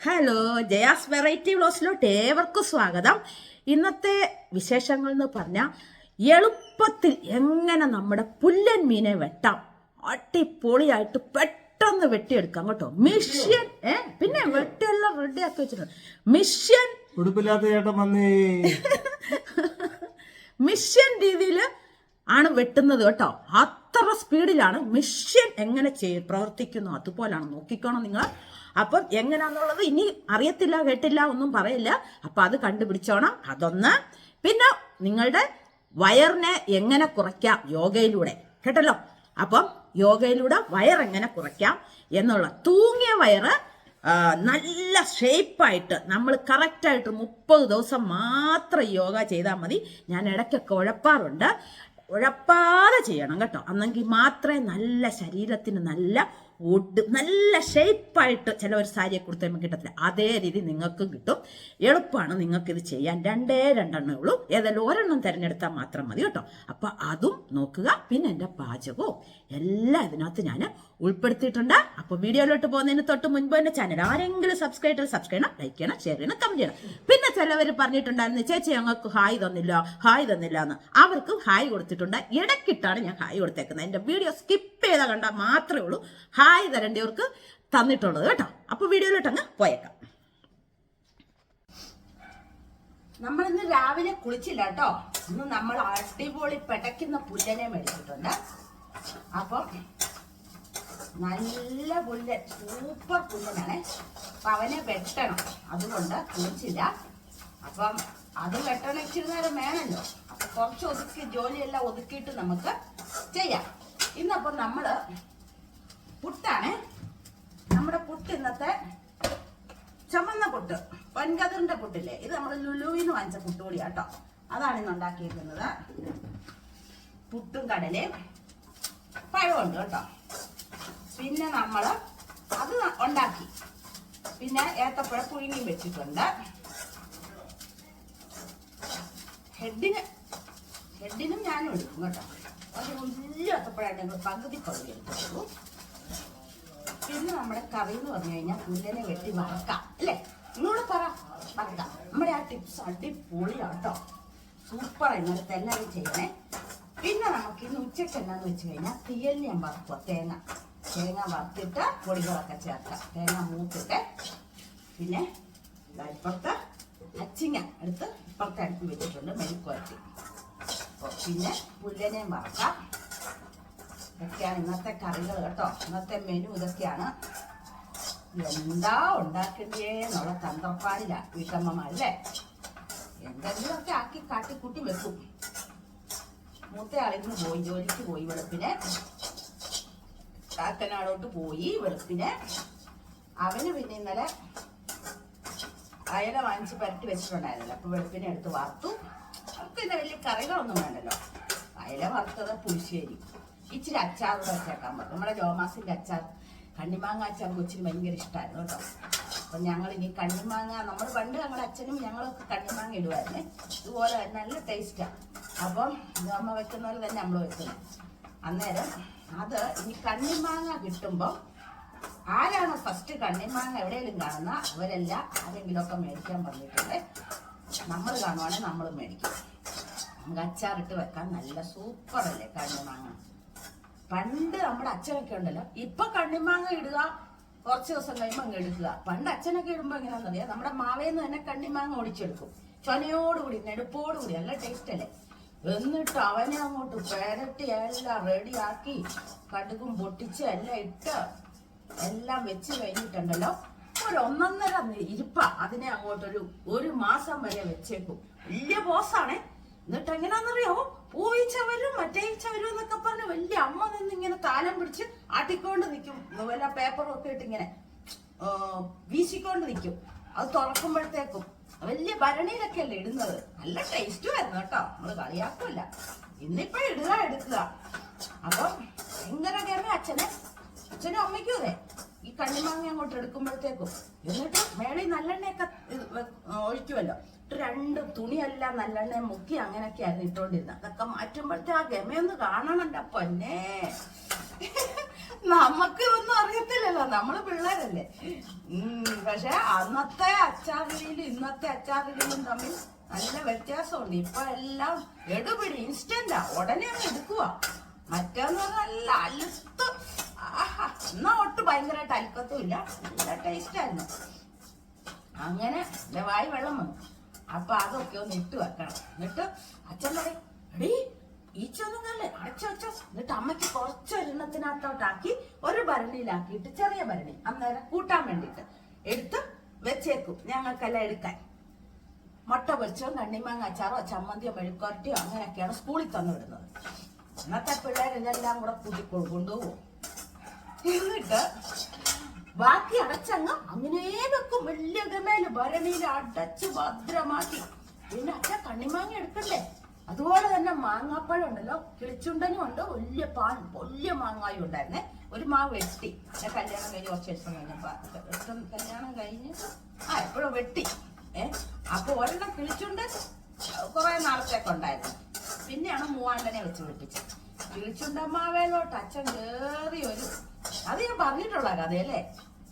Hello Jaya's variety വ്ലോസിലോട്ട് ഏവർക്കും സ്വാഗതം. ഇന്നത്തെ വിശേഷങ്ങൾ എന്ന് പറഞ്ഞാൽ എളുപ്പത്തിൽ എങ്ങനെ നമ്മുടെ പുല്ലൻ മീനെ വെട്ടാം. അടിപൊളിയായിട്ട് പെട്ടെന്ന് വെട്ടിയെടുക്കാം കേട്ടോ. മിഷ്യൻ ഏ പിന്നെ വെട്ടിയെല്ലാം റെഡി ആക്കി വെച്ചിട്ടുണ്ട്. മിഷ്യൻ ഉടുപ്പില്ലാത്ത ചേട്ടൻ വന്നേ. മിഷ്യൻ രീതിയിൽ ആണ് വെട്ടുന്നത് കേട്ടോ. അത്ര സ്പീഡിലാണ് മെഷീൻ എങ്ങനെ പ്രവർത്തിക്കുന്നു അതുപോലാണ് നോക്കിക്കോണം നിങ്ങൾ. അപ്പം എങ്ങനെയാന്നുള്ളത് ഇനി അറിയത്തില്ല കേട്ടില്ല ഒന്നും പറയില്ല. അപ്പം അത് കണ്ടുപിടിച്ചോണം അതൊന്ന്. പിന്നെ നിങ്ങളുടെ വയറിനെ എങ്ങനെ കുറയ്ക്കാം യോഗയിലൂടെ കേട്ടല്ലോ? അപ്പം യോഗയിലൂടെ വയർ എങ്ങനെ കുറയ്ക്കാം എന്നുള്ള തൂങ്ങിയ വയറ് നല്ല ഷേപ്പായിട്ട് നമ്മൾ കറക്റ്റായിട്ട് മുപ്പത് ദിവസം മാത്രം യോഗ ചെയ്താൽ മതി. ഞാൻ ഇടയ്ക്കൊക്കെ ഉഴപ്പാറുണ്ട്. ഉഴപ്പാതെ ചെയ്യണം കേട്ടോ. അന്നെങ്കിൽ മാത്രമേ നല്ല ശരീരത്തിന് നല്ല വുഡ് നല്ല ഷേപ്പായിട്ട് ഒരു സാരിയെ കൊടുത്തുമ്പോൾ കിട്ടത്തില്ല. അതേ രീതി നിങ്ങൾക്ക് കിട്ടും. എളുപ്പമാണ് നിങ്ങൾക്ക് ഇത് ചെയ്യാൻ. രണ്ടേ രണ്ടെണ്ണേ ഉള്ളൂ. ഏതായാലും ഒരെണ്ണം തിരഞ്ഞെടുത്താൽ മാത്രം മതി കേട്ടോ. അപ്പം അതും നോക്കുക. പിന്നെ എന്റെ പാചകവും. എല്ലാം ഇതിനകത്ത് ഞാൻ ഉൾപ്പെടുത്തിയിട്ടുണ്ട്. അപ്പൊ വീഡിയോയിലോട്ട് പോകുന്നതിന് തൊട്ട് മുൻപ് തന്നെ ചാനൽ ആരെങ്കിലും സബ്സ്ക്രൈബ് ചെയ്ത് സബ്സ്ക്രൈബ് ചെയ്യണം ലൈക്ക് ചെയ്യണം ഷെയർ ചെയ്യണം കമന്റ് ചെയ്യണം. പിന്നെ ചിലവർ പറഞ്ഞിട്ടുണ്ടായിരുന്നു ചേച്ചി ഞങ്ങൾക്ക് ഹായ് തന്നില്ല ഹായ് തന്നില്ല എന്ന്. അവർക്കും ഹായ് കൊടുത്തിട്ടുണ്ട്. ഇടയ്ക്കിട്ടാണ് ഞാൻ ഹായ് കൊടുത്തേക്കുന്നത്. എന്റെ വീഡിയോ സ്കിപ്പ് ചെയ്താൽ കണ്ടാൽ മാത്രമേ ഉള്ളൂ. ഹായ് തരേണ്ടവർക്ക് തന്നിട്ടുള്ളത് കേട്ടോ. അപ്പൊ വീഡിയോയിലോട്ട് അങ്ങ് പോയേക്കാം. നമ്മളിന്ന് രാവിലെ കുളിച്ചില്ല കേട്ടോ. ഇന്ന് നമ്മൾ അടിപൊളി പെടയ്ക്കുന്ന പുല്ലനെ മേടിച്ചിട്ടുണ്ട്. അപ്പം നല്ല പുല്ലൻ സൂപ്പർ പുല്ലനാണ് അപ്പൊ അവനെ വെട്ടണം. അതുകൊണ്ട് കുളിച്ചില്ല. അപ്പം അത് വെട്ടണം ഇച്ചിരി നേരം വേണമല്ലോ. അപ്പൊ കുറച്ച് ഒതുക്കി ജോലിയെല്ലാം ഒതുക്കിയിട്ട് നമുക്ക് ചെയ്യാം. ഇന്നപ്പം നമ്മൾ പുട്ടാണ്. നമ്മുടെ പുട്ട് ഇന്നത്തെ ചുമന്ന പുട്ട് പൊൻകതിറിന്റെ പുട്ടില്ലേ? ഇത് നമ്മൾ ലുലുവിന്ന് വാങ്ങിച്ച പുട്ട് കൂടിയാണ് കേട്ടോ അതാണ് ഇന്ന് ഉണ്ടാക്കിയിരിക്കുന്നത്. പുട്ടും കടലയും പഴമുണ്ട് കേട്ടോ. പിന്നെ നമ്മൾ അത് ഉണ്ടാക്കി. പിന്നെ ഏത്തപ്പഴ പുഴുങ്ങിയും വെച്ചിട്ടുണ്ട്. ഹെഡിന് ഹെഡിനും ഞാനും എടുക്കും കേട്ടോ. അത് വലിയ ഏത്തപ്പഴമാണ് ഞങ്ങൾ പകുതി പകുതി എടുത്തു പിന്നെ നമ്മുടെ കറി എന്ന് പറഞ്ഞു കഴിഞ്ഞാൽ പുല്ലിനെ വെട്ടി വറക്കാം അല്ലേ? നിങ്ങളോട് പറ വറക്കാം. നമ്മുടെ ആ ടിപ്സ് അടിപൊളിയാട്ടോ. സൂപ്പർ ഇന്നലത്തെ എല്ലാവരും ചെയ്യണേ. പിന്നെ നമുക്ക് ഇന്ന് ഉച്ചയ്ക്ക് എന്നാന്ന് വെച്ച് കഴിഞ്ഞാൽ തീയൽ ഞാൻ വറക്കുക തേങ്ങ തേങ്ങ വറുത്തിട്ട് പൊടികളൊക്കെ ചേർക്കാം. തേങ്ങ മൂത്തിട്ട് പിന്നെ ഇപ്പുറത്ത് അച്ചിങ്ങ എടുത്ത് ഇപ്പുറത്തെ അടുത്ത് വെച്ചിട്ടുണ്ട് മെഴുക്കുരട്ടി പിന്നെ പുല്ലനെയും വറക്കാം. ഇതൊക്കെയാണ് ഇന്നത്തെ കറികൾ കേട്ടോ. ഇന്നത്തെ മെനു ഇതൊക്കെയാണ്. എന്താ ഉണ്ടാക്കണ്ടേ എന്നുള്ള തന്ത്രപ്പാടില്ല വീട്ടമ്മമാരല്ലേ? എന്തെങ്കിലുമൊക്കെ ആക്കി കാട്ടിക്കൂട്ടി വെക്കും. മൂത്ത ആളിന്ന് പോയി ജോലിക്ക് പോയി വെളുപ്പിന്. കാക്കനാടോട്ട് പോയി. വെളുപ്പിന് അവന് പിന്നെ ഇന്നലെ അയല വാങ്ങിച്ച് പരട്ടി വെച്ചിട്ടുണ്ടായിരുന്നല്ലോ. അപ്പൊ വെളുപ്പിനെ എടുത്ത് വറുത്തു. നമുക്ക് ഇന്ന് വലിയ കറികളൊന്നും വേണ്ടല്ലോ. അയല വറുത്തത് പുളിശ്ശേരി. ഇച്ചിരി അച്ചാറൂടെ ചേർക്കാൻ പറ്റും നമ്മുടെ ജോമാസിന്റെ അച്ചാർ കണ്ണിമാങ്ങ അച്ചാർ കൊച്ചിന് ഭയങ്കര ഇഷ്ടമായിരുന്നു കേട്ടോ. അപ്പൊ ഞങ്ങൾ ഇനി കണ്ണിമാങ്ങ നമ്മൾ പണ്ട് ഞങ്ങളുടെ അച്ഛനും ഞങ്ങളൊക്കെ കണ്ണിമാങ്ങ ഇടുമായിരുന്നേ ഇതുപോലെ നല്ല ടേസ്റ്റാണ് അപ്പം അമ്മ വെക്കുന്ന പോലെ തന്നെ നമ്മൾ വെക്കുന്നത്. അന്നേരം അത് ഇനി കണ്ണിമാങ്ങ കിട്ടുമ്പോൾ ആരാണ് ഫസ്റ്റ് കണ്ണിമാങ്ങ എവിടെയെങ്കിലും കാണുന്ന അവരെല്ലാം ആരെങ്കിലുമൊക്കെ മേടിക്കാൻ പറഞ്ഞിട്ടുണ്ട്. നമ്മൾ കാണുവാണെങ്കിൽ നമ്മൾ മേടിക്കും. നമുക്ക് അച്ചാറിട്ട് വെക്കാൻ നല്ല സൂപ്പറല്ലേ കണ്ണിമാങ്ങ? പണ്ട് നമ്മുടെ അച്ഛനൊക്കെ ഉണ്ടല്ലോ ഇപ്പൊ കണ്ണിമാങ്ങ ഇടുക കുറച്ച് ദിവസം കഴിയുമ്പോൾ അങ്ങ് എടുക്കുക. പണ്ട് അച്ഛനൊക്കെ ഇടുമ്പോ എങ്ങനെയാണെന്നറിയാം? നമ്മുടെ മാവേന്ന് തന്നെ കണ്ണിമാങ്ങ ഒടിച്ചെടുക്കും. ചൊനയോടുകൂടി നെടുപ്പോടുകൂടി നല്ല ടേസ്റ്റ് അല്ലേ? എന്നിട്ട് അവനെ അങ്ങോട്ട് പെരട്ടി എല്ലാം റെഡിയാക്കി കടുകും പൊട്ടിച്ച് എല്ലാം ഇട്ട് എല്ലാം വെച്ച് കഴിഞ്ഞിട്ടുണ്ടല്ലോ. ഒരു ഒന്നൊന്നര ഇരിപ്പ അതിനെ അങ്ങോട്ടൊരു ഒരു മാസം വരെ വെച്ചേക്കും. വലിയ ബോസാണേ എന്നിട്ട് എങ്ങനെയാണെന്നറിയാമോ പൂയിച്ച വരും മറ്റേച്ച വരും എന്നൊക്കെ പറഞ്ഞ് വലിയ അമ്മ നിന്ന് ഇങ്ങനെ താലം പിടിച്ച് ആട്ടിക്കൊണ്ട് നിൽക്കും വല്ല പേപ്പറും ഒക്കെ ഇട്ട് ഇങ്ങനെ വീശിക്കൊണ്ട് നിൽക്കും അത് തുറക്കുമ്പോഴത്തേക്കും. വലിയ ഭരണിയിലൊക്കെ അല്ലേ ഇടുന്നത്. നല്ല ടേസ്റ്റും ആയിരുന്നു കേട്ടോ. നമ്മൾ കളിയാക്കൂല. ഇന്നിപ്പോ ഇടുക എടുക്കുക. അപ്പം ഭയങ്കര അച്ഛനെ. അച്ഛനും അമ്മയ്ക്കും അതെ. ഈ കണ്ണിമാങ്ങ അങ്ങോട്ട് എടുക്കുമ്പോഴത്തേക്കും എന്നിട്ട് മേളിൽ നല്ലെണ്ണയൊക്കെ ഒഴിക്കുമല്ലോ. രണ്ട് തുണിയെല്ലാം നല്ലെണ്ണ മുക്കി അങ്ങനെയൊക്കെയായിരുന്നു ഇട്ടോണ്ടിരുന്നത്. അതൊക്കെ മാറ്റുമ്പോഴത്തെ ആ ഗമയൊന്ന് കാണണണ്ട പൊന്നെ. നമുക്ക് ഇതൊന്നും അറിയത്തില്ലല്ലോ നമ്മൾ പിള്ളേരല്ലേ. പക്ഷെ അന്നത്തെ അച്ചാറിലും ഇന്നത്തെ അച്ചാറിലും തമ്മിൽ നല്ല വ്യത്യാസമുണ്ട്. ഇപ്പൊ എല്ലാം എടുപിടി ഇൻസ്റ്റന്റാ ഉടനെ അങ്ങ് എടുക്കുക മറ്റേന്ന് പറഞ്ഞാൽ നല്ല അലുത്ത് എന്നാ ഒട്ടും ഭയങ്കരമായിട്ട് അലുക്കത്തും ഇല്ല. നല്ല ടേസ്റ്റ് ആയിരുന്നു. അങ്ങനെ ദേ വായി വെള്ളം വന്നു. അപ്പൊ അതൊക്കെ ഒന്ന് ഇട്ട് വെക്കണം. എന്നിട്ട് അച്ഛൻ പറയും എടീ ഈച്ചൊന്നും കല്ലേ അടച്ചു എന്നിട്ട് അമ്മയ്ക്ക് കുറച്ചൊരെണ്ണത്തിനകത്തോട്ടാക്കി ഒരു ഭരണിയിലാക്കിയിട്ട് ചെറിയ ഭരണി അന്നേരം കൂട്ടാൻ വേണ്ടിട്ട് എടുത്ത് വെച്ചേക്കും. ഞങ്ങൾക്കെല്ലാം എടുക്കാൻ. മുട്ട പൊരിച്ചോ കണ്ണിമാങ്ങ അച്ചാറോ ചമ്മന്തിയോ മെഴുക്കുരട്ടിയോ അങ്ങനെയൊക്കെയാണ് സ്കൂളിൽ തന്നു വിടുന്നത്. ഇന്നത്തെ പിള്ളേർ ഇതെല്ലാം കൂടെ കൂട്ടിക്കൊ കൊണ്ടുപോകും. എന്നിട്ട് ബാക്കി അടച്ചങ്ങ് അങ്ങനെ വെക്കും. വലിയ ഗമേൽ ഭരണിയിൽ അടച്ച് ഭദ്രമാക്കി. പിന്നെ അച്ഛ കണ്ണിമാങ്ങ എടുക്കണ്ടേ? അതുപോലെ തന്നെ മാങ്ങാപ്പഴം ഉണ്ടല്ലോ കിളിച്ചുണ്ടനും ഉണ്ട് വലിയ പാൻ വലിയ മാങ്ങായും ഉണ്ടായിരുന്നേ. ഒരു മാവ് വെട്ടി. കല്യാണം കഴിഞ്ഞ് കുറച്ച് ദിവസം കഴിഞ്ഞപ്പോ കല്യാണം കഴിഞ്ഞ് ആ എപ്പോഴും വെട്ടി. ഏ അപ്പൊ ഒരെണ്ണം കിളിച്ചുണ്ട്. കുറെ നാളത്തേക്ക് ഉണ്ടായിരുന്നു. പിന്നെയാണ് മൂവാണ്ടനെ വെച്ച് വെട്ടിച്ചത് കിളിച്ചുണ്ടമ്മാവേലോട്ട് അച്ഛൻ കേറി ഒരു അത് ഞാൻ പറഞ്ഞിട്ടുള്ള കഥയല്ലേ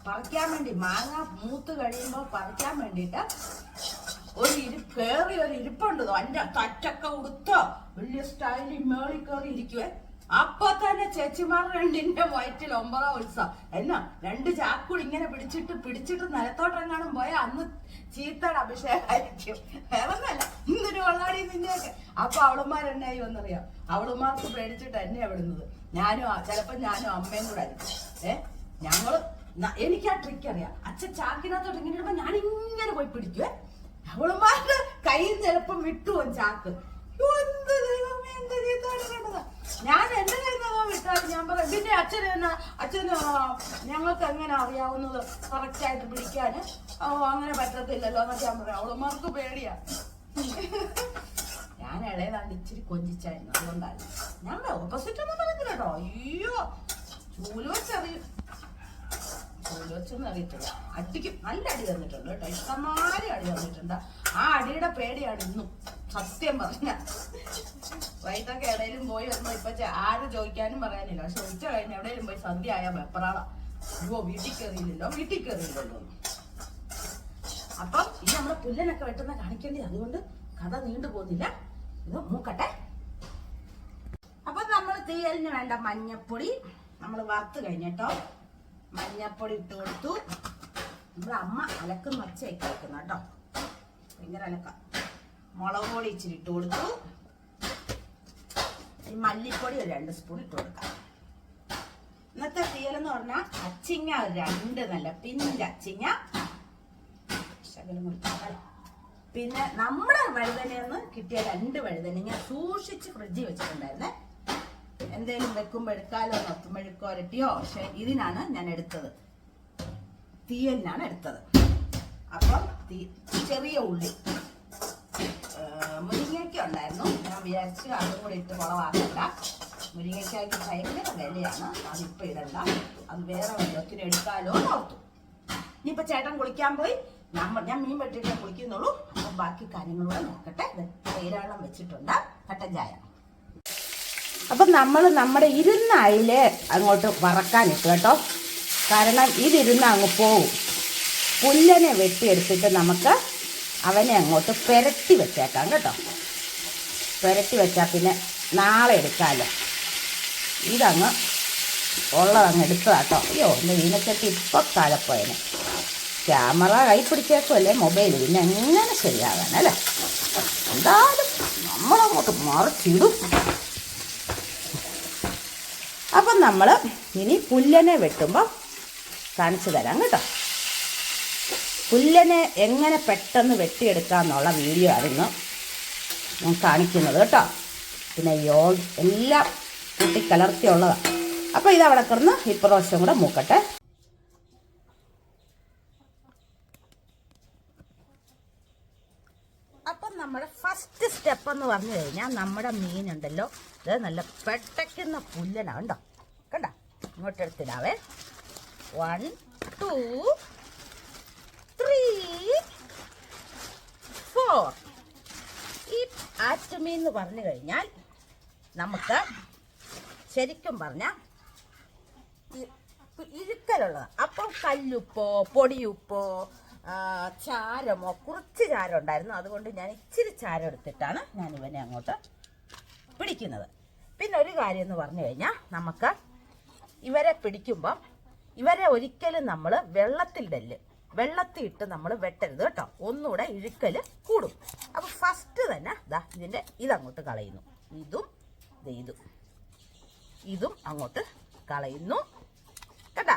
പറിക്കാൻ വേണ്ടി മാങ്ങ മൂത്ത് കഴിയുമ്പോൾ പറിക്കാൻ വേണ്ടിട്ട് ഒരു ഇരു കേറി ഒരു ഇരിപ്പുണ്ട് എന്റെ തറ്റൊക്കെ ഉടുത്തോ. വലിയ സ്റ്റൈലിൽ മേളിൽ കയറി ഇരിക്കുവേ. അപ്പൊ തന്നെ ചേച്ചിമാർ രണ്ടിന്റെ വയറ്റിൽ ഒമ്പതാം ഉത്സവം. എന്നാ രണ്ട് ചാക്കുൾ ഇങ്ങനെ പിടിച്ചിട്ട് പിടിച്ചിട്ട് നിലത്തോട്ടെങ്ങാനും പോയ അന്ന് ചീത്തയുടെ അഭിഷേകമായിരിക്കും വേറൊന്നല്ല ഇന്നൊരു വെള്ളാടി നിന്നെയൊക്കെ. അപ്പൊ അവളുമാരെന്നായി വന്നറിയാം. അവളുമാർക്ക് പേടിച്ചിട്ട് എന്നെ വിടുന്നത്. ഞാനും ചിലപ്പോൾ ചിലപ്പോ ഞാനും അമ്മയും കൂടെ ആയിരിക്കും. ഏ? ഞങ്ങൾ ന- എനിക്ക് ആ ട്രിക്ക് അറിയാം. അച്ഛൻ ചാക്കിനകത്തോട്ട് ഇങ്ങനെ ഇടുമ്പോ ഞാൻ ഇങ്ങനെ പോയി പിടിക്കുവേ അവളുമാരുടെ കയ്യിൽ ചിലപ്പം വിട്ടുപോകും ചാക്ക്. ഞാൻ എന്റെ കയ്യിൽ വിട്ടാൽ ഞാൻ പറയാം പിന്നെ അച്ഛൻ എന്നാ? അച്ഛന് ഞങ്ങൾക്ക് എങ്ങനെ അറിയാവുന്നത് കറക്റ്റ് ആയിട്ട് പിടിക്കാന് ഓ അങ്ങനെ പറ്റത്തില്ലല്ലോ എന്നൊക്കെ ഞാൻ പറയാം. അവളുമാർക്ക് പേടിയാ. ഞാൻ ഇളയതാണ്ട് ഇച്ചിരി കൊഞ്ചിച്ചായിരുന്നു. അതുകൊണ്ടാണ് ഞാൻ ഓപ്പോസിറ്റ് ഒന്നും പറഞ്ഞില്ല കേട്ടോ അയ്യോ. ചൂൽ വെച്ചറിയും അടിക്ക് വെച്ചൊന്നും അറിയത്തില്ല. അടിക്കും നല്ല അടി തന്നിട്ടുണ്ട് കേട്ടോ. ഇഷ്ടമാരി അടി തന്നിട്ടുണ്ട്. ആ അടിയുടെ പേടിയാണ് ഇന്നും. സത്യം പറഞ്ഞ. വൈകിട്ടൊക്കെ എവിടെയും പോയി വരുമ്പോ ഇപ്പൊ ആര് ചോദിക്കാനും പറയാനില്ല. പക്ഷെ ഉച്ച കഴിഞ്ഞ് എവിടെയും പോയി സന്ധ്യ ആയ വെപ്പറാള അയ്യോ വീട്ടിൽ കയറിയില്ലല്ലോ വീട്ടിൽ കയറിയില്ലല്ലോ അപ്പം ഇത് നമ്മളെ പുല്ലനൊക്കെ വെട്ടുന്ന കാണിക്കേണ്ടി അതുകൊണ്ട് കഥ നീണ്ടു പോകുന്നില്ല ഇത് മൂക്കട്ടെ. അപ്പൊ നമ്മൾ തീയലിന് വേണ്ട മഞ്ഞപ്പൊടി നമ്മൾ വറുത്ത് കഴിഞ്ഞിട്ടോ മഞ്ഞപ്പൊടി ഇട്ട് കൊടുത്തു. നമ്മുടെ അമ്മ അലക്കുന്ന ഒച്ചയൊക്കെ വെക്കുന്ന കേട്ടോ. ഭയങ്കര അലക്ക. മുളക് പൊടി ഇച്ചിരി ഇട്ട് കൊടുത്തു. മല്ലിപ്പൊടി ഒരു രണ്ട് സ്പൂൺ ഇട്ട് കൊടുക്കാം. ഇന്നത്തെ തീയലെന്ന് പറഞ്ഞാൽ അച്ചിങ്ങ രണ്ട് നല്ല പിഞ്ച് അച്ചിങ്ങ. ശകലം കൂടി ഇട്ടാൽ. പിന്നെ നമ്മുടെ വഴുതനയെന്ന് കിട്ടിയ രണ്ട് വഴുതന ഞാൻ സൂക്ഷിച്ച് ഫ്രിഡ്ജിൽ വെച്ചിട്ടുണ്ടായിരുന്നേ. എന്തേലും വെക്കുമ്പോൾ എടുക്കാലോ നത്തുമ്പഴുക്കോ ഇരട്ടിയോ പക്ഷെ ഇതിനാണ് ഞാൻ എടുത്തത്. തീയലിനാണ് എടുത്തത്. അപ്പം ചെറിയ ഉള്ളി. മുരിങ്ങയ്ക്ക ഉണ്ടായിരുന്നു. ഞാൻ വിചാരിച്ച് അതും കൂടി ഇട്ട് കുളവാക്കണ്ട മുരിങ്ങയ്ക്കായി ഭയങ്കര വിലയാണ്. അതിപ്പോൾ ഇടണ്ട. അത് വേറെ വല്ലത്തിന് എടുക്കാലോ എന്ന് ഓർത്തു. ഇനിയിപ്പോൾ ചേട്ടൻ കുളിക്കാൻ പോയി. നമ്മൾ ഞാൻ മീൻ വെട്ടിട്ടേ കുളിക്കുന്നുള്ളൂ അപ്പം ബാക്കി കാര്യങ്ങളൂടെ നോക്കട്ടെ. ഇത് വെച്ചിട്ടുണ്ട്. കട്ടൻ അപ്പം നമ്മൾ നമ്മുടെ ഇരുന്ന അയില അങ്ങോട്ട് വറക്കാനിട്ട് കേട്ടോ. കാരണം ഇതിരുന്ന് അങ്ങ് പോവും. പുല്ലനെ വെട്ടിയെടുത്തിട്ട് നമുക്ക് അവനെ അങ്ങോട്ട് പെരട്ടി വെച്ചേക്കാം കേട്ടോ. പെരട്ടി വെച്ചാൽ പിന്നെ നാളെ എടുക്കാമല്ലോ ഇതങ്ങ് ഉള്ളതങ്ങ് എടുത്തതാട്ടോ അയ്യോ എന്റെ വീണച്ചട്ടി ഇപ്പം താഴെപ്പോയനെ ക്യാമറ കൈ പിടിച്ചേക്കുമല്ലേ മൊബൈൽ പിന്നെ എങ്ങനെ ശരിയാകാനല്ലേ എന്തായാലും നമ്മളങ്ങോട്ട് മറിച്ചിടും. അപ്പം നമ്മൾ ഇനി പുല്ലനെ വെട്ടുമ്പോൾ കാണിച്ചു തരാം കേട്ടോ. പുല്ലനെ എങ്ങനെ പെട്ടെന്ന് വെട്ടിയെടുക്കാന്നുള്ള വീഡിയോ ആയിരുന്നു ഞാൻ കാണിക്കുന്നത് കേട്ടോ. പിന്നെ യോ എല്ലാം കൂട്ടിക്കലർത്തിയുള്ളതാണ് അപ്പോൾ ഇതവിടെ കിടന്ന് ഇപ്രാവശ്യം കൂടെ മൂക്കട്ടെ അപ്പം നമ്മുടെ ഫസ്റ്റ് സ്റ്റെപ്പ് എന്ന് പറഞ്ഞു കഴിഞ്ഞാൽ നമ്മുടെ മീനുണ്ടല്ലോ. ഇത് നല്ല പെട്ടയ്ക്കുന്ന പുല്ലനാണ് കണ്ടോ? കണ്ടോ? ഇങ്ങോട്ട് എടുത്തിടാവേ വൺ ടു ത്രീ ഫോർ ഈ ആറ്റുമീൻ എന്ന് പറഞ്ഞു കഴിഞ്ഞാൽ നമുക്ക് ശരിക്കും പറഞ്ഞാൽ ഇഴുക്കലുള്ളതാണ് അപ്പോൾ അപ്പം കല്ലുപ്പോ പൊടിയുപ്പോ ചാരമോ? കുറച്ച് ചാരം ഉണ്ടായിരുന്നു അതുകൊണ്ട് ഞാൻ ഇച്ചിരി ചാരം എടുത്തിട്ടാണ് ഞാൻ ഇവനെ അങ്ങോട്ട് പിടിക്കുന്നത്. പിന്നെ ഒരു കാര്യം എന്ന് പറഞ്ഞു കഴിഞ്ഞാൽ നമുക്ക് ഇവരെ പിടിക്കുമ്പം ഇവരെ ഒരിക്കലും നമ്മൾ വെള്ളത്തിലിടൽ വെള്ളത്തിൽ ഇട്ട് നമ്മൾ വെട്ടരുത് കേട്ടോ. ഒന്നുകൂടെ ഇഴുക്കൽ കൂടും. അപ്പോൾ ഫസ്റ്റ് തന്നെ ദാ ഇതിന്റെ ഇതങ്ങോട്ട് കളയുന്നു. ഇതും ഇതും. ഇതും അങ്ങോട്ട് കളയുന്നു. കേട്ടാ?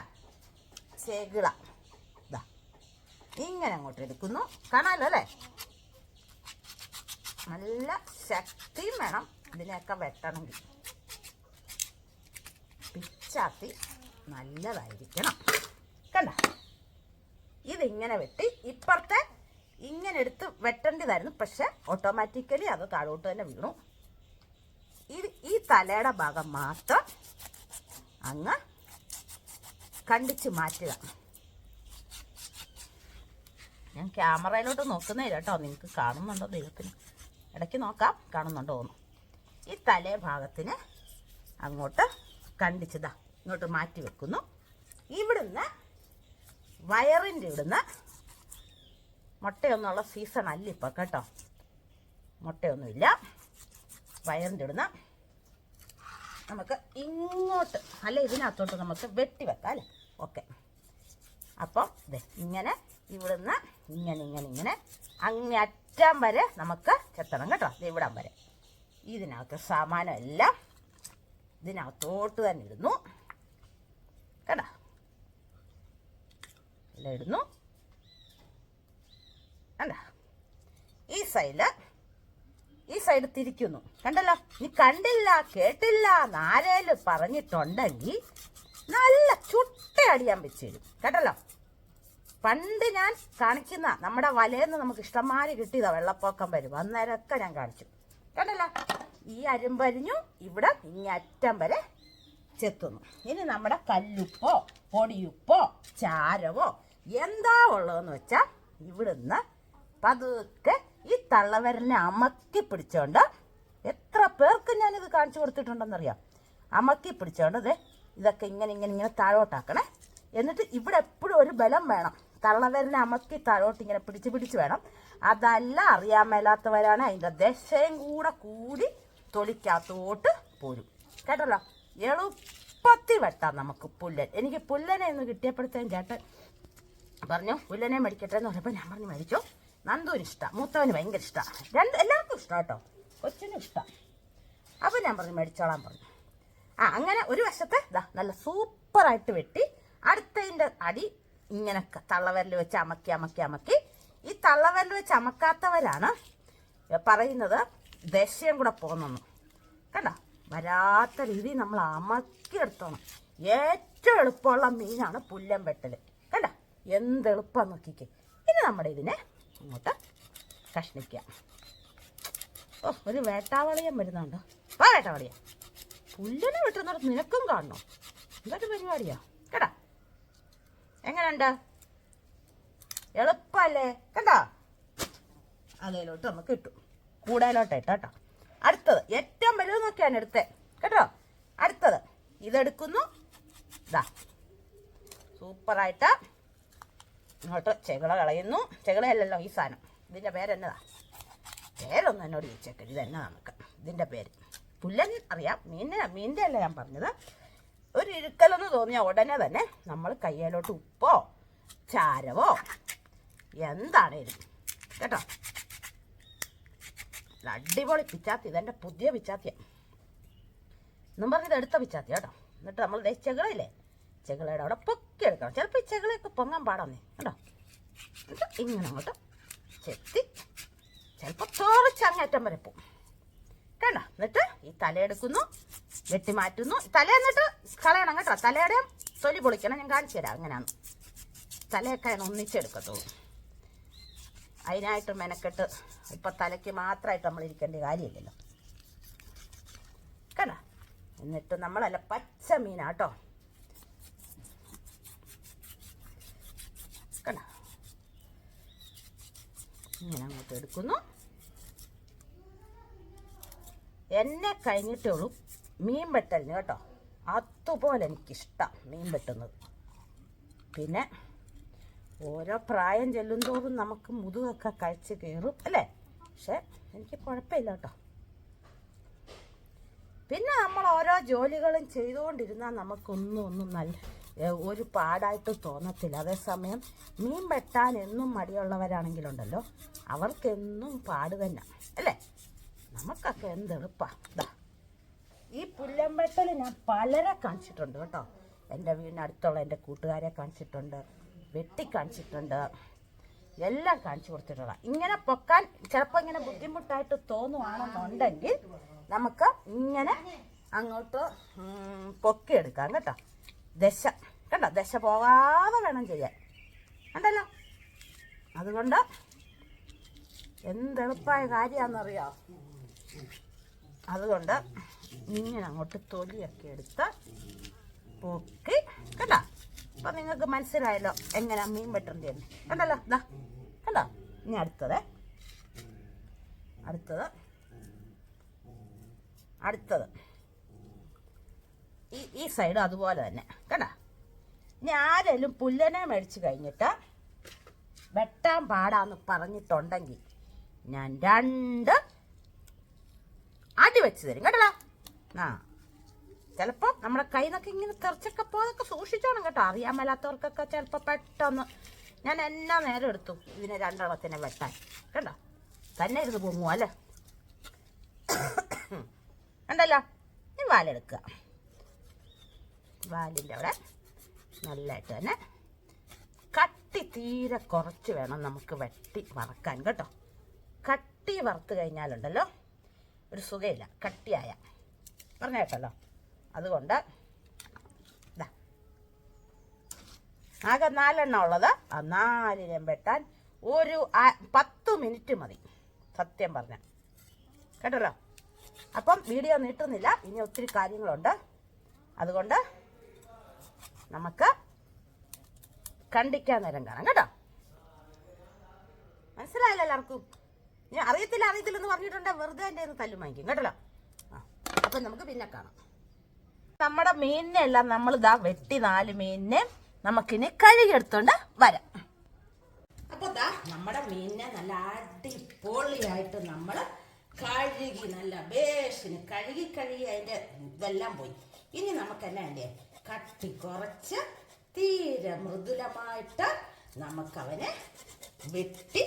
ദാ ഇങ്ങനെ അങ്ങോട്ട് എടുക്കുന്നു. കാണാമല്ലോ അല്ലേ? നല്ല ശക്തിയും വേണം ഇതിനെയൊക്കെ വെട്ടണമെങ്കിൽ. പിച്ചാത്തി നല്ലതായിരിക്കണം. കണ്ട? ഇതിങ്ങനെ വെട്ടി ഇപ്പുറത്തെ ഇങ്ങനെ എടുത്ത് വെട്ടേണ്ടതായിരുന്നു. പക്ഷെ ഓട്ടോമാറ്റിക്കലി അത് താഴോട്ട് തന്നെ വീണു. ഇത് ഈ തലയുടെ ഭാഗം മാത്രം അങ്ങ് കണ്ടിച്ച് മാറ്റുക. ഞാൻ ക്യാമറയിലോട്ട് നോക്കുന്നേ കേട്ടോ. നിങ്ങൾക്ക് കാണുന്നുണ്ടോ ദൈവത്തിന്? ഇടയ്ക്ക് നോക്കാം. കാണുന്നുണ്ടോ എന്ന്. ഈ തലേ ഭാഗത്തിന് അങ്ങോട്ട് കണ്ടിച്ചതാ ഇങ്ങോട്ട് മാറ്റി വെക്കുന്നു. ഇവിടുന്ന് വയറിന്റെ ഇവിടുന്ന് മുട്ടയൊന്നുള്ള സീസൺ അല്ല ഇപ്പം കേട്ടോ. മുട്ടയൊന്നുമില്ല. വയറിന്റെ ഇവിടുന്ന് നമുക്ക് ഇങ്ങോട്ട് അല്ല ഇതിനകത്തോട്ട് നമുക്ക് വെട്ടി വെക്കാം അല്ലേ? ഓക്കെ. അപ്പം ഇങ്ങനെ ഇവിടുന്ന് ഇങ്ങനെ ഇങ്ങനെ ഇങ്ങനെ. അങ്ങനെ അറ്റം വരെ നമുക്ക് ചെത്തണം കേട്ടോ. ഇവിടം വരെ. ഇതിനകത്ത് സാമാനം എല്ലാം ഇതിനകത്തോട്ട് തന്നെ ഇടുന്നു. കേട്ടോ എല്ലാം ഇടുന്നു. അല്ല ഈ സൈഡിൽ ഈ സൈഡ് തിരിക്കുന്നു. കണ്ടല്ലോ? നീ കണ്ടില്ല കേട്ടില്ല നാരേൽ പറഞ്ഞിട്ടുണ്ടെങ്കിൽ നല്ല ചുട്ടയടിയാൻ വെച്ച് തരും. കേട്ടല്ലോ പണ്ട് ഞാൻ കാണിക്കുന്ന നമ്മുടെ വലയെന്ന് നമുക്ക് ഇഷ്ടംമാതിരി കിട്ടിയതാ വെള്ളപ്പൊക്കം വരും. അന്നേരമൊക്കെ ഞാൻ കാണിച്ചു. കണ്ടല്ല? ഈ അരുമ്പരിഞ്ഞു ഇവിടെ ഇനി അറ്റം വരെ ചെത്തുന്നു. ഇനി നമ്മുടെ കല്ലുപ്പോ പൊടിയുപ്പോ ചാരവോ എന്താ ഉള്ളതെന്ന് വെച്ചാൽ ഇവിടുന്ന് പതുക്കെ ഈ തള്ളവരനെ അമക്കി പിടിച്ചോണ്ട് എത്ര പേർക്ക് ഞാനിത് കാണിച്ചു കൊടുത്തിട്ടുണ്ടെന്നറിയാം. അമക്കി പിടിച്ചോണ്ട് ഇതൊക്കെ ഇങ്ങനെ ഇങ്ങനെ ഇങ്ങനെ താഴോട്ടാക്കണേ. എന്നിട്ട് ഇവിടെ എപ്പോഴും ഒരു ബലം വേണം. തള്ളവരലിനെ അമക്കി താഴോട്ട് ഇങ്ങനെ പിടിച്ച് പിടിച്ച് വേണം. അതല്ല അറിയാൻ മേലാത്തവരാണ് അതിന്റെ ദശയും കൂടെ കൂടി തൊലിക്കകത്തോട്ട് പോരും. കേട്ടല്ലോ? എളുപ്പത്തിൽ വെട്ടാം നമുക്ക് പുല്ലൻ. എനിക്ക് പുല്ലനെ ഒന്ന് കിട്ടിയപ്പോഴത്തേക്കും ചേട്ടൻ പറഞ്ഞു പുല്ലനെ മേടിക്കട്ടെ എന്ന് പറഞ്ഞപ്പോൾ ഞാൻ പറഞ്ഞു മേടിച്ചു. നന്ദുവിന് ഇഷ്ടമാണ് മൂത്തവന് ഭയങ്കര ഇഷ്ടമാണ് രണ്ട് എല്ലാവർക്കും ഇഷ്ടം കേട്ടോ. കൊച്ചിനും ഇഷ്ടമാണ് അപ്പോൾ ഞാൻ പറഞ്ഞു മേടിച്ചോളാൻ പറഞ്ഞു. ആ അങ്ങനെ ഒരു വശത്തെ ഇതാ നല്ല സൂപ്പറായിട്ട് വെട്ടി അടുത്തതിന്റെ അടി ഇങ്ങനെ തള്ളവരൽ വെച്ച് അമക്കി അമക്കി അമക്കി. ഈ തള്ളവരൽ വെച്ച് അമക്കാത്തവരാണ് പറയുന്നത് ദശയും കൂടെ പോകുന്നു കണ്ട? വരാത്ത രീതി നമ്മൾ അമക്കി എടുത്തോണം. ഏറ്റവും എളുപ്പമുള്ള മീനാണ് പുല്ലൻ വെട്ടൽ കണ്ട? എന്ത് എളുപ്പം നോക്കിക്കേ. ഇനി നമ്മുടെ ഇതിനെ അങ്ങോട്ട് കഷ്ണിക്കാം. ഓ ഒരു വേട്ടാവളിയം വരുന്നുണ്ടോ. വാ വേട്ടാവളിയ പുല്ലിനെ വെട്ടുന്നിടത്ത് നിനക്കും കാണണോ? എന്തൊരു പരിപാടിയാ? കേട്ടാ? എങ്ങനെയുണ്ട്? എളുപ്പല്ലേ? കണ്ടോ? അതിലോട്ട് നമുക്ക് കിട്ടും. കൂടുതലോട്ട് ഇട്ടോ കേട്ടോ. അടുത്തത് ഏറ്റവും വലുത് നോക്കിയാണ് എടുത്തേ. കേട്ടോ? അടുത്തത് ഇതെടുക്കുന്നു. ഇതാ സൂപ്പറായിട്ട് ഇങ്ങോട്ട് ചെകിള കളയുന്നു. ചെകിളയല്ലല്ലോ ഈ സാധനം. ഇതിന്റെ പേരെന്നതാ പേരൊന്നും എന്നോട് ചോദിച്ചേക്കരുത്. ഇതന്നെ നമുക്ക്? ഇതിന്റെ പേര്. പുല്ലൻ അറിയാം. മീനിനെ മീനിന്റെ അല്ല ഞാൻ പറഞ്ഞത്. ഒരു ഇഴുക്കലെന്ന് തോന്നിയ ഉടനെ തന്നെ നമ്മൾ കയ്യിലോട്ട് ഉപ്പോ ചാരവോ? എന്താണേലും കേട്ടോ? അടിപൊളി പിച്ചാത്തി ഇതെന്റെ പുതിയ പിച്ചാത്തിയാണ് എന്നും പറഞ്ഞത് എടുത്ത പിച്ചാത്തി കേട്ടോ. എന്നിട്ട് നമ്മൾ ചെകിളയില്ലേ? ചെകിളയുടെ അവിടെ പൊക്കി എടുക്കണം. ചിലപ്പോൾ ഈ ചെകിളയൊക്കെ പൊങ്ങാൻ പാടാന്നേ. കേട്ടോ എന്നിട്ട് ഇങ്ങനെ അങ്ങോട്ട് ചെത്തി ചിലപ്പോൾ അങ്ങേറ്റം വരെ പോകും. കേട്ടോ എന്നിട്ട് ഈ തലയെടുക്കുന്നു. വെട്ടി മാറ്റുന്നു. തല എന്നിട്ട് കളയണം കേട്ടോ. തലയുടെ തൊലി പൊളിക്കണം. ഞാൻ കാണിച്ചു തരാം. അങ്ങനെയാണ്. തലയൊക്കെ ഒന്നിച്ചെടുക്കത്തുള്ളൂ. അതിനായിട്ട് മെനക്കെട്ട് ഇപ്പം തലയ്ക്ക് മാത്രമായിട്ട് നമ്മൾ ഇരിക്കേണ്ട കാര്യമില്ലല്ലോ. കണ്ട? എന്നിട്ട് നമ്മളല്ല പച്ച മീനാട്ടോ കണ്ട? ഇങ്ങനെ അങ്ങോട്ട് എടുക്കുന്നു. എന്നെ കഴിഞ്ഞിട്ടേ ഉള്ളൂ. മീൻ വെട്ടലിന് കേട്ടോ. അതുപോലെ എനിക്കിഷ്ടം മീൻ വെട്ടുന്നത്. പിന്നെ ഓരോ പ്രായം ചെല്ലുന്തോറും നമുക്ക് മുതുകൊക്കെ കഴിച്ച് കയറും അല്ലേ? പക്ഷെ എനിക്ക് കുഴപ്പമില്ല കേട്ടോ. പിന്നെ നമ്മൾ ഓരോ ജോലികളും ചെയ്തുകൊണ്ടിരുന്നാൽ നമുക്കൊന്നും ഒന്നും നല്ല ഒരു പാടായിട്ട് തോന്നത്തില്ല. അതേസമയം മീൻ വെട്ടാൻ എന്നും മടിയുള്ളവരാണെങ്കിലുണ്ടല്ലോ. അവർക്കെന്നും പാട് തന്നെ അല്ലേ? നമുക്കൊക്കെ എന്തെളുപ്പാ. ഇതാ ഈ പുല്ലമ്പട്ടൽ ഞാൻ പലരെ കാണിച്ചിട്ടുണ്ട് കേട്ടോ. എന്റെ വീടിനടുത്തുള്ള എന്റെ കൂട്ടുകാരെ കാണിച്ചിട്ടുണ്ട് വെട്ടി കാണിച്ചിട്ടുണ്ട് എല്ലാം കാണിച്ചു കൊടുത്തിട്ടുള്ള. ഇങ്ങനെ പൊക്കാൻ ചിലപ്പോൾ ഇങ്ങനെ ബുദ്ധിമുട്ടായിട്ട് തോന്നുവാണെന്നുണ്ടെങ്കിൽ നമുക്ക് ഇങ്ങനെ അങ്ങോട്ട് പൊക്കിയെടുക്കാം കേട്ടോ. ദശ കണ്ടോ? ദശ പോകാതെ വേണം ചെയ്യാൻ. കണ്ടല്ലോ? അതുകൊണ്ട് എന്തെളുപ്പമായ കാര്യമാണെന്നറിയോ? അതുകൊണ്ട് ഇങ്ങനെ അങ്ങോട്ട് തൊലിയൊക്കെ എടുത്ത് പൊക്കി. കേട്ടോ അപ്പൊ നിങ്ങൾക്ക് മനസ്സിലായല്ലോ എങ്ങനെ മീൻ വെട്ടേണ്ടതെന്ന്. കണ്ടല്ലോ? ഇതാ കണ്ടോ? ഇനി അടുത്തത്. അടുത്തത്. അടുത്തത്. ഈ ഈ സൈഡ് അതുപോലെ തന്നെ. കണ്ടോ? ഇനി ആരെങ്കിലും പുല്ലനെ മേടിച്ച് കഴിഞ്ഞിട്ട് വെട്ടാൻ പാടാന്ന് പറഞ്ഞിട്ടുണ്ടെങ്കിൽ ഞാൻ രണ്ട് അടി വെച്ച് തരും കേട്ടോ ആ. ചിലപ്പോൾ നമ്മുടെ കയ്യിൽ നിന്നൊക്കെ ഇങ്ങനെ തെറിച്ചൊക്കെ പോതൊക്കെ സൂക്ഷിച്ചോണം കേട്ടോ. അറിയാൻ മേലാത്തവർക്കൊക്കെ ചിലപ്പോൾ പെട്ടെന്ന് ഞാൻ എന്നാ നേരം എടുത്തു ഇതിനെ രണ്ടെണ്ണത്തിനെ വെട്ടാൻ. കണ്ടോ തന്നെ ഇരുന്ന് പൊങ്ങുമോ അല്ലേ? കണ്ടല്ലോ ഇനി വാലെടുക്കുക. വാലിന്റെ അവിടെ നല്ലതായിട്ട് തന്നെ കട്ടി തീരെ കുറച്ച് വേണം നമുക്ക് വെട്ടി വറക്കാൻ കേട്ടോ? കട്ടി വറുത്ത് കഴിഞ്ഞാലുണ്ടല്ലോ ഒരു സുഖമില്ല കട്ടിയായ. പറഞ്ഞ അതുകൊണ്ട് ദാ. ആകെ നാലെണ്ണ ഉള്ളത്. ആ നാലിനെയും വെട്ടാൻ ഒരു പത്ത് മിനിറ്റ് മതി. സത്യം പറഞ്ഞ. കേട്ടല്ലോ? അപ്പം വീഡിയോ നീട്ടുന്നില്ല ഇനി ഒത്തിരി കാര്യങ്ങളുണ്ട്. അതുകൊണ്ട് നമുക്ക് കണ്ടിക്കാൻ നേരം കാണാം. കേട്ടോ? മനസ്സിലായല്ലോ എല്ലാവർക്കും? ഞാൻ അറിയത്തില്ല അറിയത്തില്ലെന്ന് പറഞ്ഞിട്ടുണ്ടെ വെറുതെ എന്റെ തല്ലും വാങ്ങിക്കും കേട്ടല്ലോ? അപ്പം നമുക്ക് പിന്നെ കാണാം. നമ്മുടെ മീനിനെ എല്ലാം നമ്മൾ ഇതാ വെട്ടി നാല് മീനിനെ നമുക്കിനി കഴുകിയെടുത്തോണ്ട് വരാം. അപ്പൊ നമ്മുടെ മീനിനെ നല്ല അടിപൊളിയായിട്ട് നമ്മൾ കഴുകി നല്ല ബേഷിന് കഴുകി കഴുകി അതിന്റെ ഇതെല്ലാം പോയി. ഇനി നമുക്ക് എന്നാ വേണ്ടേ കട്ടി കുറച്ച് തീരെ മൃദുലമായിട്ട് നമുക്കവനെ വെട്ടി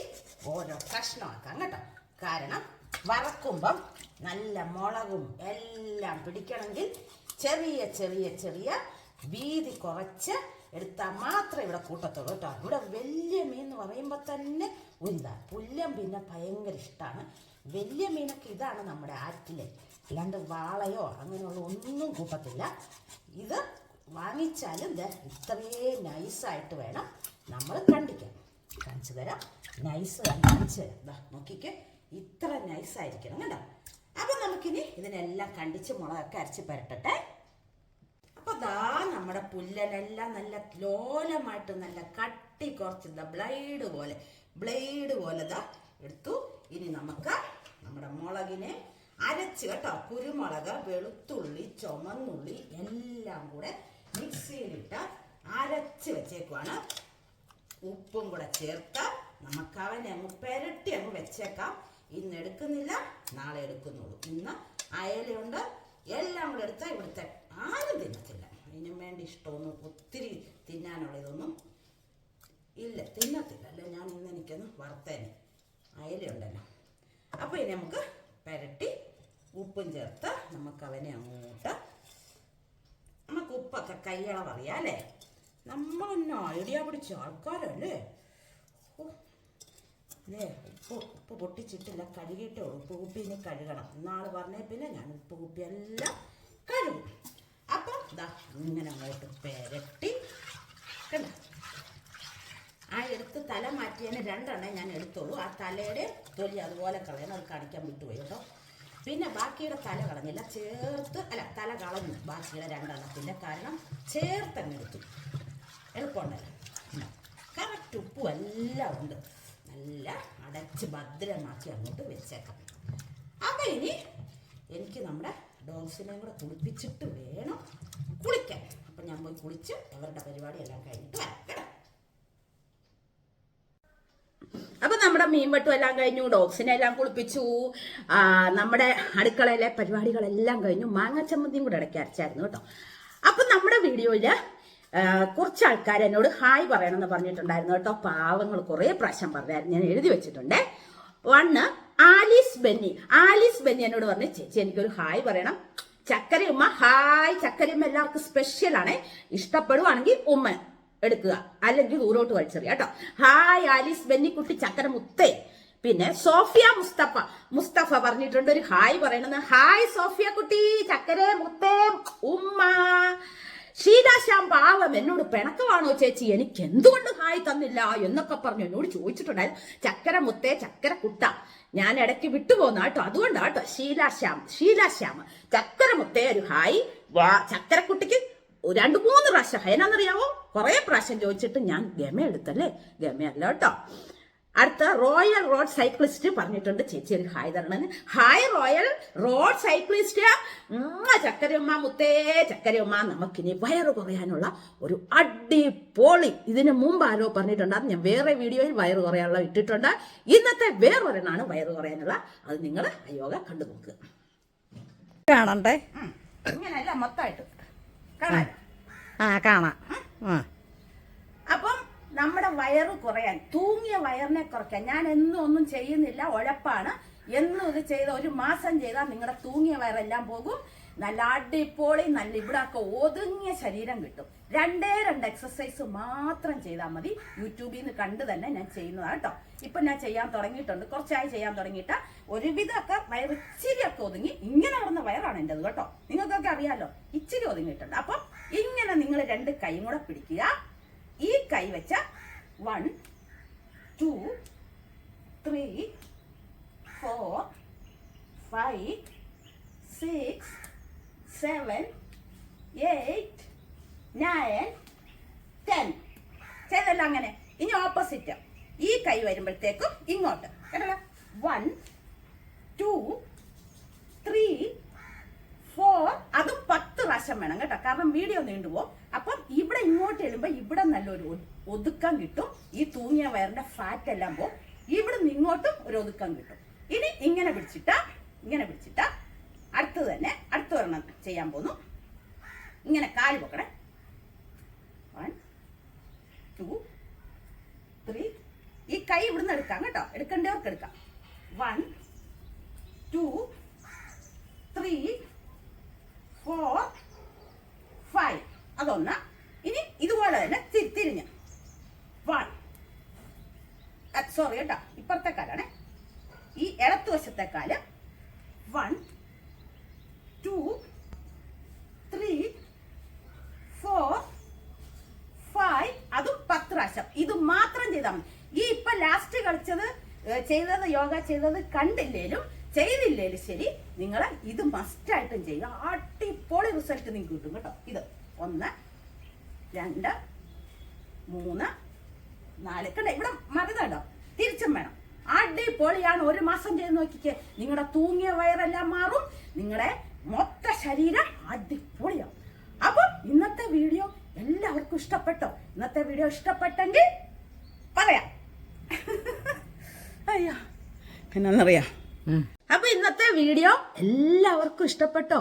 ഓരോ കഷ്ണമാക്കാം കേട്ടോ? കാരണം വറക്കുമ്പം നല്ല മുളകും എല്ലാം പിടിക്കണമെങ്കിൽ ചെറിയ ചെറിയ ചെറിയ വീതി കുറച്ച് എടുത്താൽ മാത്രമേ ഇവിടെ കൂട്ടത്തുള്ളൂ കേട്ടോ. ഇവിടെ വലിയ മീൻ എന്ന് പറയുമ്പോൾ തന്നെ ഉന്ത. പുല്ലം പിന്നെ ഭയങ്കര ഇഷ്ടമാണ് വലിയ മീനൊക്കെ ഇതാണ് നമ്മുടെ ആറ്റിലെ. അല്ലാണ്ട് വാളയോ അങ്ങനെയുള്ള ഒന്നും കൂട്ടത്തില്ല. ഇത് വാങ്ങിച്ചാലും ഇത് ഇത്രയേ നൈസായിട്ട് വേണം. നമ്മൾ കണ്ടിക്കാൻ കാണിച്ചു തരാം. നൈസ് കാണിച്ചു തരാം നോക്കിക്കേ. ഇത്ര നൈസായിരിക്കണം കേട്ടോ അപ്പം നമുക്കിനി ഇതിനെല്ലാം കണ്ടിച്ച് മുളകൊക്കെ അരച്ച് പരട്ടട്ടെ. അപ്പൊ ദാ നമ്മുടെ പുല്ലനെല്ലാം നല്ല ലോലമായിട്ട് നല്ല കട്ടി കുറച്ച് ഇതാ ബ്ലേഡ് പോലെ ബ്ലേഡ് പോലെ ദാ എടുത്തു. ഇനി നമുക്ക് നമ്മുടെ മുളകിനെ അരച്ച് കേട്ടോ. കുരുമുളക് വെളുത്തുള്ളി ചുമന്നുള്ളി എല്ലാം കൂടെ മിക്സിയിലിട്ട് അരച്ച് വെച്ചേക്കുവാണ്. ഉപ്പും കൂടെ ചേർത്ത് നമുക്ക് അവനെ അങ്ങ് പെരട്ടി അങ്ങ് വെച്ചേക്കാം. ഇന്ന് എടുക്കുന്നില്ല നാളെ എടുക്കുന്നുള്ളൂ. ഇന്ന് അയലുണ്ട് എല്ലാം കൂടെ എടുത്താൽ ഇവിടുത്തെ ആരും തിന്നത്തില്ല. അതിനും വേണ്ടി ഇഷ്ടമൊന്നും ഒത്തിരി തിന്നാനുള്ള ഇതൊന്നും ഇല്ല തിന്നത്തില്ല. അല്ല ഞാൻ ഇന്ന് എനിക്കൊന്ന് വറുത്തേനെ. അയലുണ്ടല്ലോ അപ്പോൾ ഇനി നമുക്ക് പെരട്ടി ഉപ്പും ചേർത്ത് നമുക്ക് അവനെ അങ്ങോട്ട് നമുക്ക് ഉപ്പൊക്കെ കൈയളവറിയാം അല്ലേ? നമ്മളൊന്നും ഐഡിയ പിടിച്ച ആൾക്കാരല്ലേ? ഓ, ദേ, ഉപ്പ് ഉപ്പ് പൊട്ടിച്ചിട്ടില്ല കഴുകിയിട്ടേ ഉപ്പ് കുപ്പി ഇനി കഴുകണം. ഇന്നാൾ പറഞ്ഞേ പിന്നെ ഞാൻ ഉപ്പ് കുപ്പി എല്ലാം കഴുകും. അപ്പം ദാ ഇങ്ങനെ അങ്ങോട്ട് പെരട്ടി. കണ്ട? ആ എടുത്ത് തല മാറ്റിയതിന് രണ്ടെണ്ണം ഞാൻ എടുത്തോളൂ ആ തലയുടെ തൊലി അതുപോലെ കളയണം. അത് കാണിക്കാൻ വിട്ടുപോയി കേട്ടോ. പിന്നെ ബാക്കിയുടെ തല കളഞ്ഞില്ല. ചേർത്ത് അല്ല തല കളഞ്ഞു. ബാക്കിയുടെ രണ്ടെണ്ണത്തിന്റെ കാരണം ചേർത്തങ്ങെടുത്തു എളുപ്പമുണ്ടല്ലോ. കറക്റ്റ് ഉപ്പും എല്ലാം ഉണ്ട്. നല്ല അടച്ച് ഭദ്രമാക്കി അങ്ങോട്ട് വെച്ചേക്കാം. അപ്പം ഇനി എനിക്ക് നമ്മുടെ ഡോഗ്സിനെയും കൂടെ കുളിപ്പിച്ചിട്ട് വേണം കുളിക്കാൻ. അപ്പം ഞാൻ പോയി കുളിച്ച് അവരുടെ പരിപാടി എല്ലാം കഴിഞ്ഞിട്ട് വരാം. നമ്മുടെ മീൻവെട്ടും എല്ലാം കഴിഞ്ഞു ഡോഗ്സിനെ എല്ലാം കുളിപ്പിച്ചു. നമ്മുടെ അടുക്കളയിലെ പരിപാടികളെല്ലാം കഴിഞ്ഞു. മാങ്ങ ചമ്മന്തിയും കൂടെ ഇടയ്ക്ക് അരച്ചായിരുന്നു കേട്ടോ. അപ്പൊ നമ്മുടെ വീഡിയോയിൽ ആ, കുറച്ച് ആൾക്കാർ എന്നോട് ഹായ് പറയണമെന്ന് പറഞ്ഞിട്ടുണ്ടായിരുന്നു കേട്ടോ. പാവങ്ങൾ കുറേ പ്രാവശ്യം പറഞ്ഞായിരുന്നു ഞാൻ എഴുതി വെച്ചിട്ടുണ്ട്. One Alice Benny. Alice Benny എന്നോട് പറഞ്ഞു ചേച്ചി എനിക്കൊരു ഹായ് പറയണം. ചക്കരയുമ്മ ഹായ്. ചക്കരയുമ്മ എല്ലാവർക്കും സ്പെഷ്യൽ ആണ്. ഇഷ്ടപ്പെടുവാണെങ്കിൽ ഉമ്മ എടുക്കുക. അല്ലെങ്കിൽ ദൂരോട്ട് വലിച്ചെറിയ കേട്ടോ. ഹായ് ആലീസ് ബെന്നിക്കുട്ടി ചക്കര മുത്തേ. പിന്നെ സോഫിയ മുസ്തഫ. മുസ്തഫ പറഞ്ഞിട്ടുണ്ട് ഒരു ഹായ് പറയണെന്ന് ഹായ് സോഫിയ കുട്ടി ചക്കര മുത്തേ ഉമ്മ. ഷീലാശ്യാം പാവം എന്നോട് പിണക്കമാണോ ചേച്ചി? എനിക്ക് എന്തുകൊണ്ട് ഹായ് തന്നില്ല എന്നൊക്കെ പറഞ്ഞു എന്നോട് ചോദിച്ചിട്ടുണ്ടായിരുന്നു ചക്കര മുത്തേ ചക്കര കുട്ട. ഞാൻ ഇടയ്ക്ക് വിട്ടുപോകുന്ന കേട്ടോ. അതുകൊണ്ടാ കേട്ടോ ശീലാശ്യാം ശീലാശ്യാം ചക്കര മുത്തേ ഒരു ഹായ്. വാ ചക്കരക്കുട്ടിക്ക് രണ്ട് മൂന്ന് പ്രാവശ്യം അതിനാന്നറിയാവോ കുറെ പ്രാവശ്യം ചോദിച്ചിട്ട് ഞാൻ ഗമ എടുത്തല്ലേ ഗമയല്ല കേട്ടോ. അടുത്ത റോയൽ റോഡ് സൈക്ലിസ്റ്റ് പറഞ്ഞിട്ടുണ്ട് ചേച്ചി ഒരു ഹായ് തരണമെന്ന് ഹായ് റോയൽ റോഡ് സൈക്ലിസ്റ്റ് ഉമ്മ ചക്കരയമ്മ മുത്തേ ചക്കരയമ്മ നമുക്കിനി വയറ് കുറയാനുള്ള ഒരു അടിപൊളി ഇതിന് മുമ്പ് ആരോ പറഞ്ഞിട്ടുണ്ട്. അത് ഞാൻ വേറെ വീഡിയോയിൽ വയറ് കുറയാനുള്ള ഇട്ടിട്ടുണ്ട്. ഇന്നത്തെ വേറൊരെണ്ണാണ് വയറ് കുറയാനുള്ള. അത് നിങ്ങൾ അയോഗ കണ്ടു നോക്കുക കാണണ്ടേ? ഇങ്ങനല്ല ഇങ്ങനെയല്ല മൊത്തമായിട്ട്. കാണാൻ ആ കാണാം. അപ്പം നമ്മുടെ വയറ് കുറയാൻ തൂങ്ങിയ വയറിനെ കുറയ്ക്കാൻ. ഞാൻ എന്നും ഒന്നും ചെയ്യുന്നില്ല ഉഴപ്പാണ്. എന്നും ഇത് ചെയ്ത ഒരു മാസം ചെയ്താൽ നിങ്ങളുടെ തൂങ്ങിയ വയറെല്ലാം പോകും. നല്ല അടിപൊളി നല്ല ഇവിടെയൊക്കെ ഒതുങ്ങിയ ശരീരം കിട്ടും. രണ്ടേ രണ്ട് എക്സസൈസ് മാത്രം ചെയ്താൽ മതി. യൂട്യൂബിൽ നിന്ന് കണ്ട് തന്നെ ഞാൻ ചെയ്യുന്നതാണ് കേട്ടോ. ഇപ്പൊ ഞാൻ ചെയ്യാൻ തുടങ്ങിയിട്ടുണ്ട്. കുറച്ചായി ചെയ്യാൻ തുടങ്ങിയിട്ട് ഒരുവിധമൊക്കെ വയറ് ഇച്ചിരിയൊക്കെ ഒതുങ്ങി ഇങ്ങനെ നടന്ന വയറാണ് എന്റെത് കേട്ടോ. നിങ്ങൾക്കൊക്കെ അറിയാലോ ഇച്ചിരി ഒതുങ്ങിയിട്ടുണ്ട്. അപ്പം ഇങ്ങനെ നിങ്ങൾ രണ്ട് കൈയും കൂടെ പിടിക്കുക. ഈ കൈ വെച്ച one two three four five six seven eight nine ten ചെയ്തല്ല അങ്ങനെ. ഇനി ഓപ്പോസിറ്റ് ഈ കൈ വരുമ്പോഴത്തേക്കും ഇങ്ങോട്ട്. കേട്ടോ വൺ ടു ത്രീ ഫോർ അതും പത്ത് പ്രാവശ്യം വേണം കേട്ടോ. കാരണം വീഡിയോ നീണ്ടുപോകും അപ്പം ഇവിടെ ഇങ്ങോട്ട് എഴുമ്പോ ഇവിടെ നല്ലൊരു ഒതുക്കം കിട്ടും. ഈ തൂങ്ങിയ വയറിന്റെ ഫാറ്റ് എല്ലാം പോകും ഇവിടെ നിന്ന് ഇങ്ങോട്ടും ഒരു ഒതുക്കം കിട്ടും. ഇനി ഇങ്ങനെ പിടിച്ചിട്ട ഇങ്ങനെ പിടിച്ചിട്ട അടുത്തത് തന്നെ അടുത്ത ഒരെണ്ണം ചെയ്യാൻ പോന്നു. ഇങ്ങനെ കാൽ പൊക്കണേ. വൺ ടു ത്രീ ഈ കൈ ഇവിടുന്ന് എടുക്കാം കേട്ടോ. എടുക്കേണ്ടവർക്ക് എടുക്കാം. One two three four five അതൊന്ന് ഇനി ഇതുപോലെ തന്നെ തിരിഞ്ഞ്. വൺ സോറി കേട്ടോ ഇപ്പുറത്തെ കാലാണേ. ഈ ഇടത്തുവശത്തെ കാൽ. One two three four five അതും പത്ത് പ്രാവശ്യം. ഇത് മാത്രം ചെയ്താൽ മതി. ഈ ഇപ്പൊ ലാസ്റ്റ് കളിച്ചത് ചെയ്തത് യോഗ ചെയ്തത് കണ്ടില്ലേലും ചെയ്തില്ലേലും ശരി നിങ്ങൾ ഇത് മസ്റ്റായിട്ടും ചെയ്യുക. അടിപൊളി റിസൾട്ട് നിങ്ങൾക്ക് കിട്ടും കേട്ടോ. ഇത്. ഒന്ന് രണ്ട് മൂന്ന് നാല്. കണ്ട ഇവിടെ മരുന്നുണ്ടോ തിരിച്ചും വേണം. അടിപൊളിയാണ്. ഒരു മാസം ചെയ്ത് നോക്കിക്ക്. നിങ്ങളുടെ തൂങ്ങിയ വയറെല്ലാം മാറും. നിങ്ങളുടെ മൊത്ത ശരീരം അടിപൊളിയാവും. അപ്പം ഇന്നത്തെ വീഡിയോ എല്ലാവർക്കും ഇഷ്ടപ്പെട്ടോ? ഇന്നത്തെ വീഡിയോ ഇഷ്ടപ്പെട്ടെങ്കിൽ പറയാം. അയ്യോ എന്നാന്നറിയാം അപ്പൊ ഇന്നത്തെ വീഡിയോ എല്ലാവർക്കും ഇഷ്ടപ്പെട്ടോ?